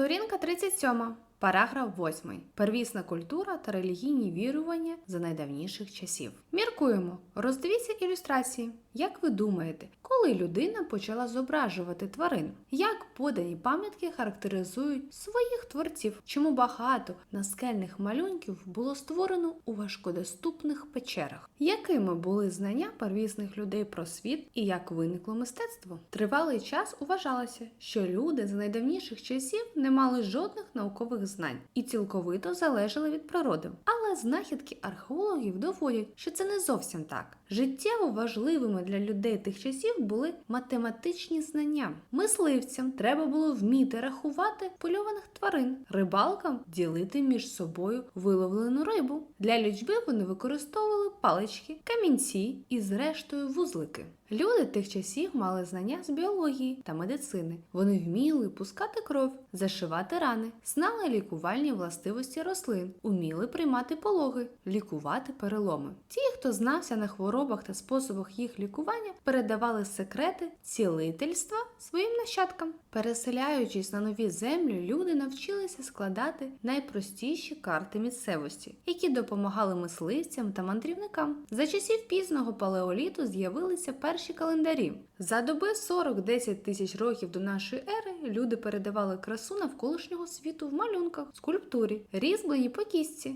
Сторінка 37. Параграф 8. Первісна культура та релігійні вірування за найдавніших часів. Міркуємо. Роздивіться ілюстрації. Як ви думаєте, коли людина почала зображувати тварин? Як подані пам'ятки характеризують своїх творців? Чому багато наскельних малюнків було створено у важкодоступних печерах? Якими були знання первісних людей про світ і як виникло мистецтво? Тривалий час вважалося, що люди з найдавніших часів не мали жодних наукових знань і цілковито залежали від природи. Знахідки археологів доводять, що це не зовсім так. Життєво важливими для людей тих часів були математичні знання. Мисливцям треба було вміти рахувати польованих тварин, рибалкам ділити між собою виловлену рибу. Для лічби вони використовували палички, камінці і, зрештою, вузлики. Люди тих часів мали знання з біології та медицини. Вони вміли пускати кров, зашивати рани, знали лікувальні властивості рослин, уміли приймати пологи, лікувати переломи. Ті, хто знався на хворобах та способах їх лікування, передавали секрети цілительства своїм нащадкам. Переселяючись на нові землі, люди навчилися складати найпростіші карти місцевості, які допомагали мисливцям та мандрівникам. За часів пізного палеоліту з'явилися перші календарі. За доби 40-10 тисяч років до нашої ери люди передавали красу навколишнього світу в малюнках, скульптурі, різьблені по кістці,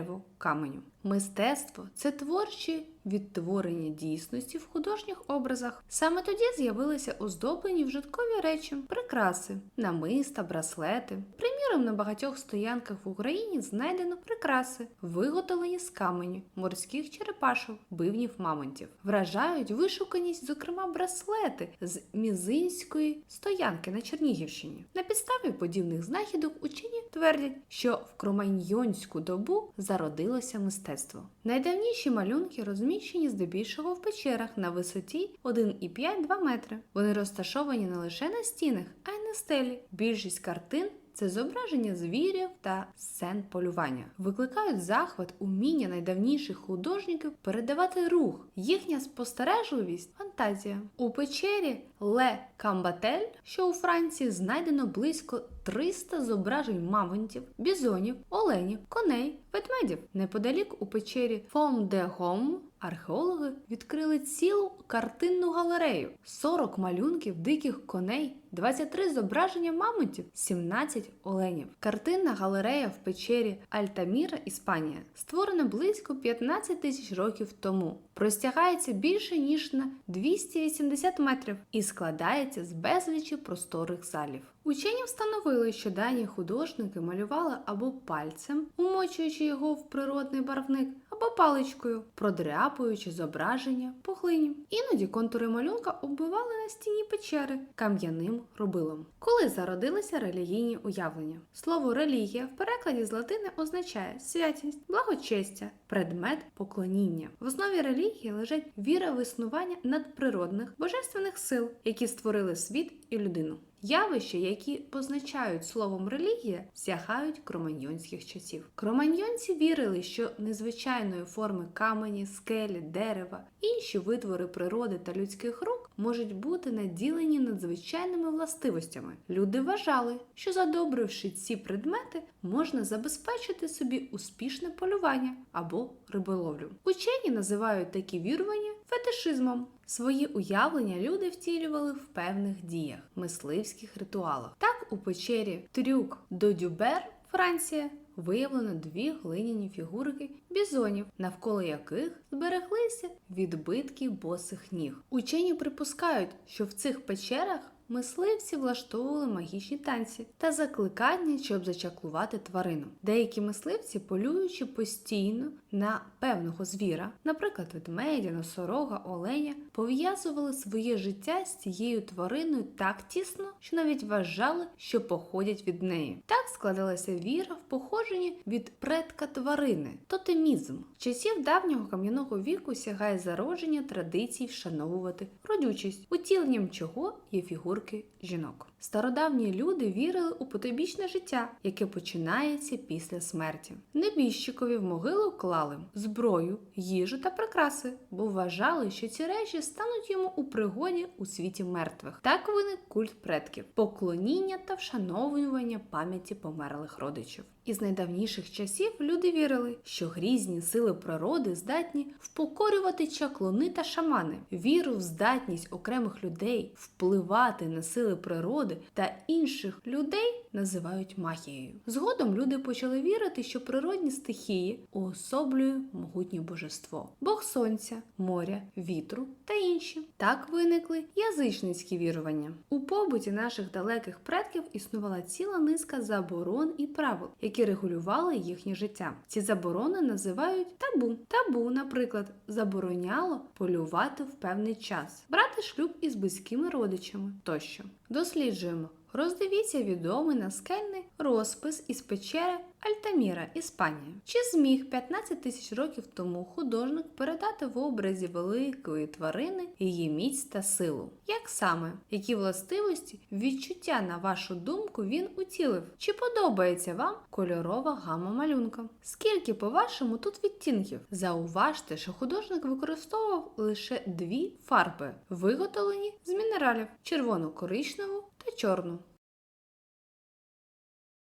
дереву, каменю. Мистецтво це творчі відтворення дійсності в художніх образах. Саме тоді з'явилися оздоблені вжиткові речі, прикраси, намиста, браслети. Приміром, на багатьох стоянках в Україні знайдено прикраси, виготовлені з каменю, морських черепашок, бивнів мамонтів. Вражають вишуканість, зокрема, браслети з мізинської стоянки на Чернігівщині. На підставі подібних знахідок учені твердять, що в кроманьйонську добу зародилося мистецтво. Найдавніші малюнки розміщені здебільшого в печерах на висоті 1,5-2 метри. Вони розташовані не лише на стінах, а й на стелі. Більшість картин це зображення звірів та сцен полювання. Викликають захват уміння найдавніших художників передавати рух, їхня спостережливість, фантазія. У печері Ле Камбатель, що у Франції, знайдено близько 300 зображень мамонтів, бізонів, оленів, коней, ведмедів. Неподалік у печері Фом де Гом археологи відкрили цілу картинну галерею: 40 малюнків диких коней, 23 зображення мамонтів, 17 оленів. Картинна галерея в печері Альтаміра, Іспанія, створена близько 15 тисяч років тому. Простягається більше ніж на 280 метрів і складається з безлічі просторих залів. Учені встановили, що дані художники малювали або пальцем, умочуючи його в природний барвник, або паличкою, продряпуючи зображення по глині. Іноді контури малюнка оббивали на стіні печери кам'яним робилом. Коли зародилися релігійні уявлення, слово релігія в перекладі з латини означає святість, благочестя, предмет поклоніння. В основі релігії лежать віра в існування надприродних божественних сил, які створили світ і людину. Явища, які позначають словом релігія, сягають кроманьйонських часів. Кроманьйонці вірили, що незвичайної форми камені, скелі, дерева, інші витвори природи та людських рук можуть бути наділені надзвичайними властивостями. Люди вважали, що задобривши ці предмети, можна забезпечити собі успішне полювання або риболовлю. Учені називають такі вірування фетишизмом. Свої уявлення люди втілювали в певних діях, мисливських ритуалах. Так, у печері Трюк до Дюбер, Франція, виявлено дві глиняні фігурки бізонів, навколо яких збереглися відбитки босих ніг. Учені припускають, що в цих печерах Мисливці влаштовували магічні танці та закликання, щоб зачаклувати тварину. Деякі мисливці, полюючи постійно на певного звіра, наприклад, ведмедя, носорога, оленя, пов'язували своє життя з цією твариною так тісно, що навіть вважали, що походять від неї. Так складалася віра в походження від предка тварини, тотемізм. Часів давнього кам'яного віку сягає зародження традицій вшановувати родючість, утіленням чого є фігурки жінок. Стародавні люди вірили у потойбічне життя, яке починається після смерті. Небіжчикові в могилу клали зброю, їжу та прикраси, бо вважали, що ці речі стануть йому у пригоді у світі мертвих. Так виник культ предків, поклоніння та вшановування пам'яті померлих родичів. Із найдавніших часів люди вірили, що грізні сили природи здатні впокорювати чаклуни та шамани. Віру в здатність окремих людей впливати на сили природи та інших людей називають магією. Згодом люди почали вірити, що природні стихії уособлює могутнє божество, Бог сонця, моря, вітру та інші. Так виникли язичницькі вірування. У побуті наших далеких предків існувала ціла низка заборон і правил, які регулювали їхнє життя. Ці заборони називають табу. Табу, наприклад, забороняло полювати в певний час, брати шлюб із близькими родичами тощо. Досліджуємо. Роздивіться відомий наскельний розпис із печери Альтаміра, Іспанія. Чи зміг 15 тисяч років тому художник передати в образі великої тварини її міць та силу? Як саме? Які властивості, відчуття, на вашу думку, він утілив? Чи подобається вам кольорова гама малюнка? Скільки, по-вашому, тут відтінків? Зауважте, що художник використовував лише дві фарби, виготовлені з мінералів червоно-коричневу та чорну.